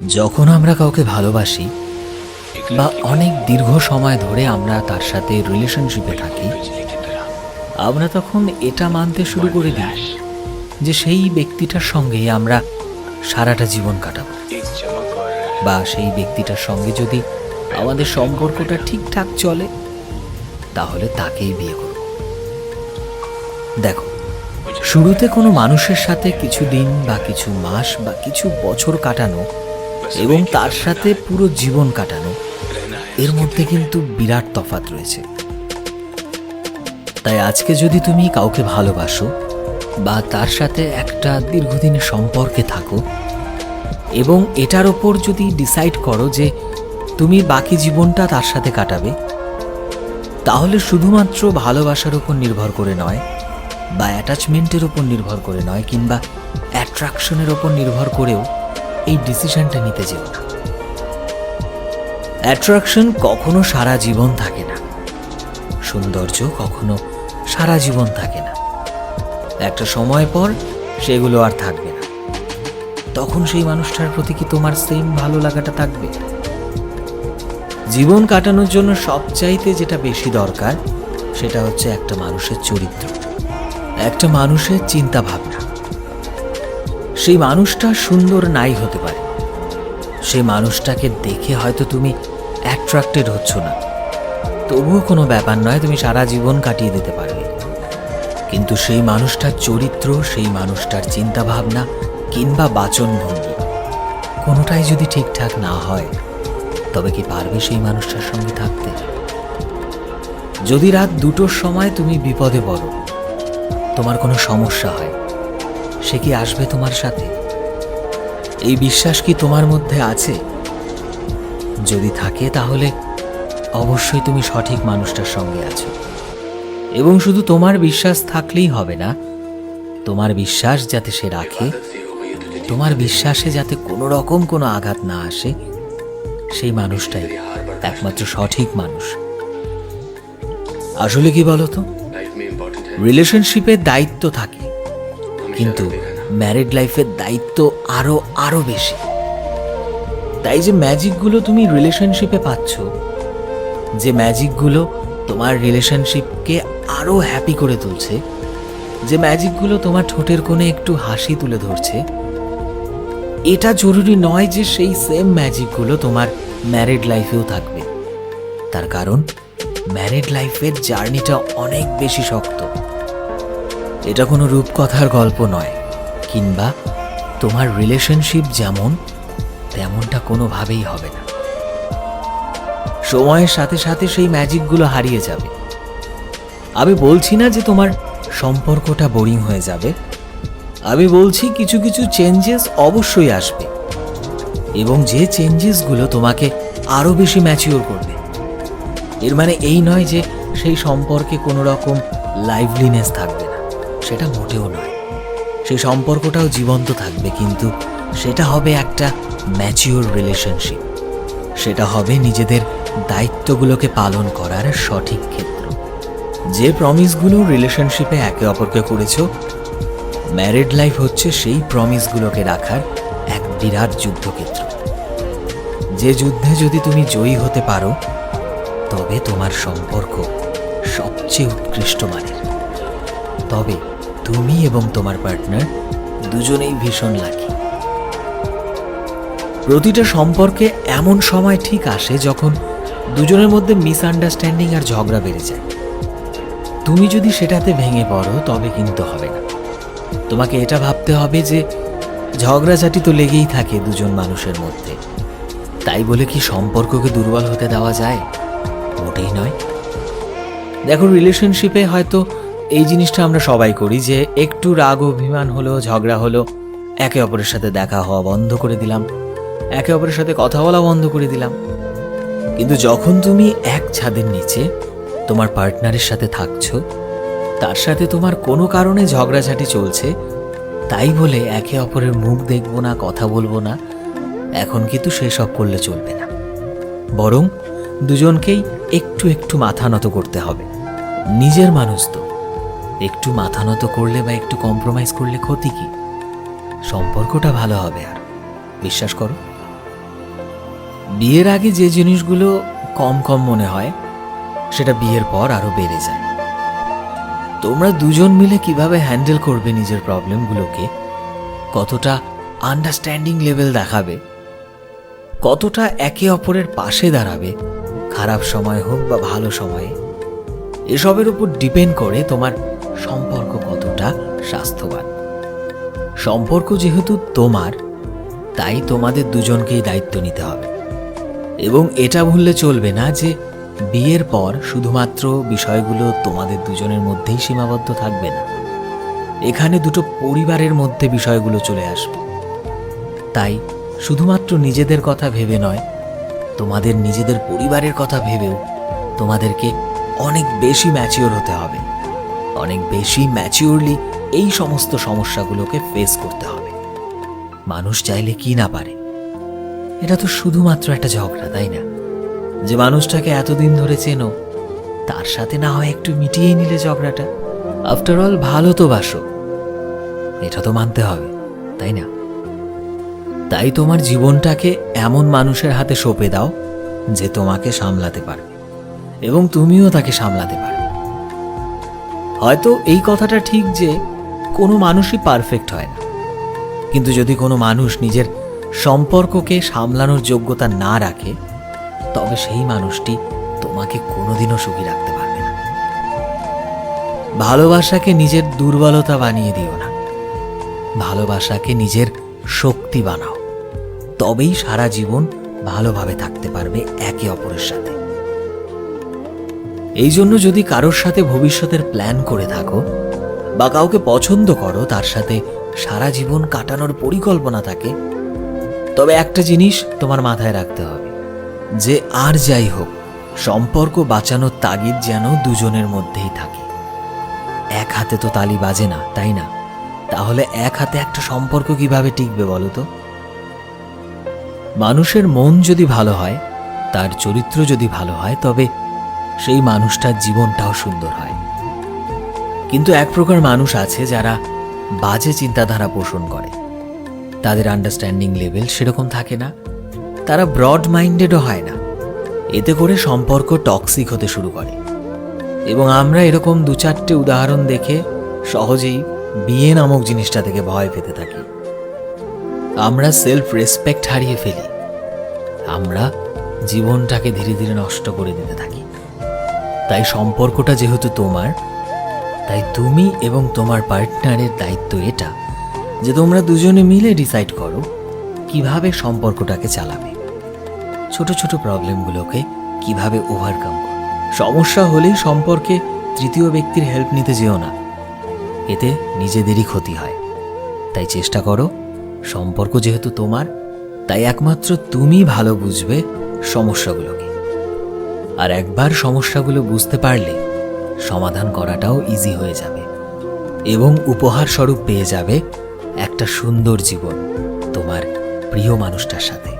যখন আমরা কাউকে ভালোবাসি, বা অনেক দীর্ঘ সময় ধরে আমরা তার সাথে রিলেশনশিপে থাকি, আমরা তখন এটা মানতে শুরু করে দিই যে সেই ব্যক্তিটার সঙ্গেই আমরা সারাটা জীবন কাটাবো। বা সেই ব্যক্তিটার সঙ্গে যদি আমাদের সম্পর্কটা ঠিকঠাক চলে, তাহলে তাকেই বিয়ে করব। দেখো, শুরুতে কোনো মানুষের সাথে কিছু দিন বা কিছু মাস বা কিছু বছর কাটানো এবং তার সাথে পুরো জীবন কাটানো। এর মধ্যে কিন্তু বিরাট তফাৎ রয়েছে। তাই আজকে যদি তুমি কাউকে ভালোবাসো বা তার সাথে একটা দীর্ঘদিনের সম্পর্কে থাকো এবং এটার ওপর যদি ডিসাইড করো যে তুমি বাকি জীবনটা তার সাথে কাটাবে, তাহলে শুধুমাত্র ভালোবাসার ওপর নির্ভর করে নয় বা অ্যাটাচমেন্টের ওপর নির্ভর করে নয় কিংবা অ্যাট্রাকশনের ওপর নির্ভর করেও এই ডিসিশনটা নিতে যেও। না অ্যাট্রাকশন কখনো সারা জীবন থাকে না। সৌন্দর্য কখনো সারা জীবন থাকে না। একটা সময় পর সেগুলো আর থাকবে না। তখন সেই মানুষটার প্রতি কি তোমার সেম ভালো লাগাটা থাকবে? জীবন কাটানোর জন্য সবচাইতে যেটা বেশি দরকার, সেটা হচ্ছে একটা মানুষের চরিত্র। একটা মানুষের চিন্তা ভাবনা সেই মানুষটা সুন্দর নাই হতে পারে। সেই মানুষটাকে দেখে হয়তো তুমি অ্যাট্রাক্টেড হচ্ছ না। তবুও কোনো ব্যাপার নয়, তুমি সারা জীবন কাটিয়ে দিতে পারবে। কিন্তু সেই মানুষটার চরিত্র, সেই মানুষটার চিন্তা ভাবনা কিংবা বাচনভঙ্গি কোনোটাই যদি ঠিকঠাক না হয়, তবে কি পারবে সেই মানুষটার সঙ্গে থাকতে? যদি রাত দুটোর সময় তুমি বিপদে পড়ো, তোমার কোনো সমস্যা হয় সে কি আসবে তোমার সাথে? এই বিশ্বাস কি তোমার মধ্যে আছে? যদি থাকে, তাহলে অবশ্যই তুমি সঠিক মানুষটার সঙ্গে আছো। এবং শুধু তোমার বিশ্বাস থাকলেই হবে না, তোমার বিশ্বাস যাতে সে রাখে, তোমার বিশ্বাসে যাতে কোনো রকম কোনো আঘাত না আসে, সেই মানুষটাই একমাত্র সঠিক মানুষ। আসলে কি বলতো? রিলেশনশিপের দায়িত্ব থাকে। কিন্তু ম্যারিড লাইফের দায়িত্ব আরও আরও বেশি। তাই যে ম্যাজিকগুলো তুমি রিলেশনশিপে পাচ্ছ, যে ম্যাজিকগুলো তোমার রিলেশনশিপকে আরও হ্যাপি করে তুলছে, যে ম্যাজিকগুলো তোমার ঠোঁটের কোণে একটু হাসি তুলে ধরছে, এটা জরুরি নয় যে সেই সেম ম্যাজিকগুলো তোমার ম্যারিড লাইফেও থাকবে। তার কারণ ম্যারিড লাইফের জার্নিটা অনেক বেশি শক্ত। এটা কোনো রূপকথার গল্প নয়, কিংবা তোমার রিলেশনশিপ যেমন, তেমনটা কোনোভাবেই হবে না। সময়ের সাথে সাথে সেই ম্যাজিকগুলো হারিয়ে যাবে। আমি বলছি না যে তোমার সম্পর্কটা বোরিং হয়ে যাবে। আমি বলছি কিছু কিছু চেঞ্জেস অবশ্যই আসবে, এবং যে চেঞ্জেসগুলো তোমাকে আরও বেশি ম্যাচিওর করবে। এর মানে এই নয় যে সেই সম্পর্কে কোনো রকম লাইভলিনেস থাকবে না। সেটা মোটেও নয়। সেই সম্পর্কটাও জীবন্ত থাকবে, কিন্তু সেটা হবে একটা ম্যাচিওর রিলেশনশিপ সেটা হবে নিজেদের দায়িত্বগুলোকে পালন করার সঠিক ক্ষেত্র। যে প্রমিসগুলো রিলেশনশিপে একে অপরকে করেছ ম্যারিড লাইফ হচ্ছে সেই প্রমিসগুলোকে রাখার এক বিরাট যুদ্ধক্ষেত্র। যে যুদ্ধে যদি তুমি জয়ী হতে পারো, তবে তোমার সম্পর্ক সবচেয়ে উৎকৃষ্ট মানের। তবে তুমি এবং তোমার পার্টনার দুজনেই ভীষণ লাকি প্রতিটা সম্পর্কে এমন সময় ঠিক আসে যখন দুজনের মধ্যে মিসআন্ডারস্ট্যান্ডিং আর ঝগড়া বেড়ে যায়। তুমি যদি সেটাতে ভেঙে পড়ো, তবে কিন্তু হবে না। তোমাকে এটা ভাবতে হবে যে ঝগড়াঝাটি তো লেগেই থাকে দুজন মানুষের মধ্যে। তাই বলে কি সম্পর্ককে দুর্বল হতে দেওয়া যায়? মোটেই নয়। দেখো রিলেশনশিপে হয়তো এই জিনিসটা আমরা সবাই করি যে একটু রাগ অভিমান হলো ঝগড়া হলো একে অপরের সাথে দেখা হওয়া বন্ধ করে দিলাম। একে অপরের সাথে কথা বলা বন্ধ করে দিলাম। কিন্তু যখন তুমি এক ছাদের নিচে তোমার পার্টনারের সাথে থাকছো, তার সাথে তোমার কোনো কারণে ঝগড়াঝাটি চলছে, তাই বলে একে অপরের মুখ দেখব না, কথা বলব না, এখন কিন্তু সেসব করলে চলবে না। বরং দুজনকেই একটু একটু মাথা নত করতে হবে। নিজের মানুষ তো। একটু মাথা নত করলে বা একটু কম্প্রোমাইজ করলে ক্ষতি কি? সম্পর্কটা ভালো হবে আর, বিশ্বাস করো। বিয়ের আগে যে জিনিসগুলো কম কম মনে হয়, সেটা বিয়ের পর আরও বেড়ে যায়। তোমরা দুজন মিলে কীভাবে হ্যান্ডেল করবে নিজের প্রবলেমগুলোকে কতটা আন্ডারস্ট্যান্ডিং লেভেল দেখাবে? কতটা একে অপরের পাশে দাঁড়াবে? খারাপ সময় হোক বা ভালো সময়ে। এসবের উপর ডিপেন্ড করে তোমার সম্পর্ক কতটা স্বাস্থ্যবান? সম্পর্ক যেহেতু তোমার, তাই তোমাদের দুজনকেই দায়িত্ব নিতে হবে। এবং এটা ভুললে চলবে না যে বিয়ের পর শুধুমাত্র বিষয়গুলো তোমাদের দুজনের মধ্যেই সীমাবদ্ধ থাকবে না। এখানে দুটো পরিবারের মধ্যে বিষয়গুলো চলে আসবে। তাই শুধুমাত্র নিজেদের কথা ভেবে নয়, তোমাদের নিজেদের পরিবারের কথা ভেবেও তোমাদেরকে অনেক বেশি ম্যাচিওর হতে হবে। অনেক বেশি ম্যাচিওরলি এই সমস্ত সমস্যাগুলোকে ফেস করতে হবে। মানুষ চাইলে কি না পারে? এটা তো শুধুমাত্র একটা ঝগড়া, তাই না? যে মানুষটাকে এতদিন ধরে চেনো, তার সাথে না হয় একটু মিটিয়ে নিলে ঝগড়াটা। আফটার অল ভালো তো বাসো। এটা তো মানতে হবে, তাই না? তাই তোমার জীবনটাকে এমন মানুষের হাতে সঁপে দাও, যে তোমাকে সামলাতে পারবে, এবং তুমিও তাকে সামলাতে পারবে। হয়তো এই কথাটা ঠিক যে কোনো মানুষই পারফেক্ট হয় না। কিন্তু যদি কোনো মানুষ নিজের সম্পর্ককে সামলানোর যোগ্যতা না রাখে, তবে সেই মানুষটি তোমাকে কোনোদিনও সুখী রাখতে পারবে না। ভালোবাসাকে নিজের দুর্বলতা বানিয়ে দিও না। ভালোবাসাকে নিজের শক্তি বানাও। তবেই সারা জীবন ভালোভাবে থাকতে পারবে একে অপরের সাথে। এই জন্য যদি কারোর সাথে ভবিষ্যতের প্ল্যান করে থাকো বা কাউকে পছন্দ করো, তার সাথে সারা জীবন কাটানোর পরিকল্পনা থাকে, তবে একটা জিনিস তোমার মাথায় রাখতে হবে, যে আর যাই হোক, সম্পর্ক বাঁচানোর তাগিদ যেন দুজনের মধ্যেই থাকে। এক হাতে তো তালি বাজে না, তাই না? তাহলে এক হাতে একটা সম্পর্ক কীভাবে টিকবে বলো তো? মানুষের মন যদি ভালো হয়, তার চরিত্র যদি ভালো হয়, তবে সেই মানুষটার জীবনটাও সুন্দর হয়। কিন্তু এক প্রকার মানুষ আছে যারা বাজে চিন্তাধারা পোষণ করে। তাদের আন্ডারস্ট্যান্ডিং লেভেল সেরকম থাকে না। তারা ব্রড মাইন্ডেডও হয় না। এতে করে সম্পর্ক টক্সিক হতে শুরু করে। এবং আমরা এরকম দু চারটে উদাহরণ দেখে সহজেই বিয়ে নামক জিনিসটা থেকে ভয় পেতে থাকি। আমরা সেলফ রেসপেক্ট হারিয়ে ফেলি। আমরা জীবনটাকে ধীরে ধীরে নষ্ট করে দিতে থাকি। তাই সম্পর্কটা যেহেতু তোমার, তাই তুমি এবং তোমার পার্টনারের দায়িত্ব এটা, যে তোমরা দুজনে মিলে ডিসাইড করো কীভাবে সম্পর্কটাকে চালাবে। ছোট ছোট প্রবলেমগুলোকে কীভাবে ওভারকাম করো। সমস্যা হলেই সম্পর্কে তৃতীয় ব্যক্তির হেল্প নিতে যেও না। এতে নিজেদেরই ক্ষতি হয়। তাই চেষ্টা করো, সম্পর্ক যেহেতু তোমার, তাই একমাত্র তুমি ভালো বুঝবে সমস্যাগুলোকে। আর একবার সমস্যাগুলো বুঝতে পারলে সমাধান করাটাও ইজি হয়ে যাবে। এবং উপহার স্বরূপ পেয়ে যাবে একটা সুন্দর জীবন তোমার প্রিয় মানুষটার সাথে।